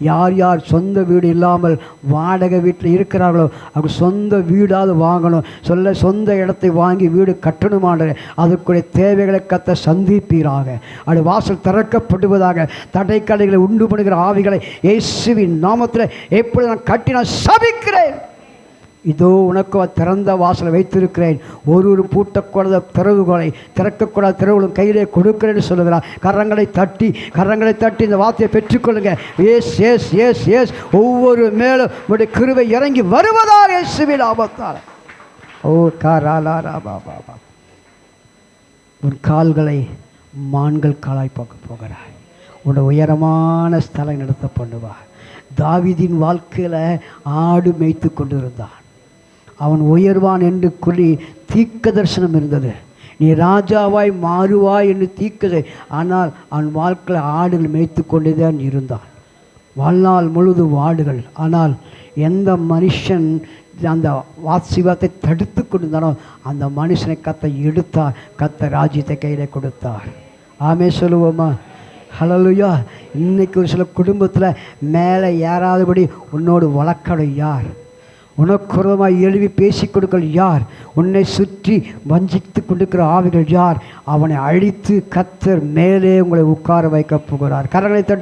யார் யார் சொந்த வீடு இல்லாமல் வாடகை வீட்டில் இருக்கிறார்களோ அவங்க சொந்த வீடாவது வாங்கணும். சொல்ல சொந்த இடத்தை வாங்கி வீடு கட்டணுமான்ற அதற்குரிய தேவைகளை கத்த சந்திப்பீராக. அது வாசல் திறக்கப்படுவதாக தடைக்கடைகளை உண்டு பண்ணுகிற ஆவிகளை இயேசுவின் நாமத்தில் எப்படி நான் கட்டி நான் சபிக்கிறேன். இதோ உனக்கு திறந்த வாசலை வைத்திருக்கிறேன். ஒரு ஒரு பூட்டக்கூடாத திறவுகளை திறக்கக்கூடாத திறவுகளும் கையிலே கொடுக்கிறேன்னு சொல்லுகிறார். கரங்களை தட்டி கரங்களை தட்டி இந்த வார்த்தையை பெற்றுக்கொள்ளுங்க. ஏஸ் ஏஸ் ஏஸ் ஏஸ் ஒவ்வொரு மேலும் உடைய கிருவை இறங்கி வருவதால் இயேசுவின் ஆபத்தால் ஓ காரா பாபா உன் கால்களை மான்கள் காலாய் பார்க்க போகிறாய். உன்னை உயரமான ஸ்தலம் நடத்த பண்ணுவார் தாவிதின் வாழ்க்கையில் ஆடு மேய்த்து கொண்டிருந்தான். அவன் உயர்வான் என்று கூறி தீக்க தரிசனம் இருந்தது. நீ ராஜாவாய் மாறுவாய் என்று தீக்கதை ஆனால் அவன் வாழ்க்கையில் ஆடுகள் மேய்த்து கொண்டே தான் இருந்தான். வாழ்நாள் முழுதும் ஆடுகள். ஆனால் எந்த மனுஷன் அந்த வாசிவத்தை தடுத்து கொண்டிருந்தானோ அந்த மனுஷனை கத்தை எடுத்தார். கத்த ராஜ்யத்தை கையில் கொடுத்தார். ஆமே சொல்லுவோமா? ஹலலுயா இன்னைக்கு ஒரு சில குடும்பத்தில் மேலே ஏறாதபடி உன்னோடு வழக்கடும் யார்? உனக்குறமாய் எழுவி பேசி கொடுக்கல் யார்? உன்னை சுற்றி வஞ்சித்து கொண்டிருக்கிற ஆவிகள் யார்? அவனை அழித்து கத்தர் மேலே உங்களை உட்கார வைக்கப் போகிறார். கரங்களை தட்டு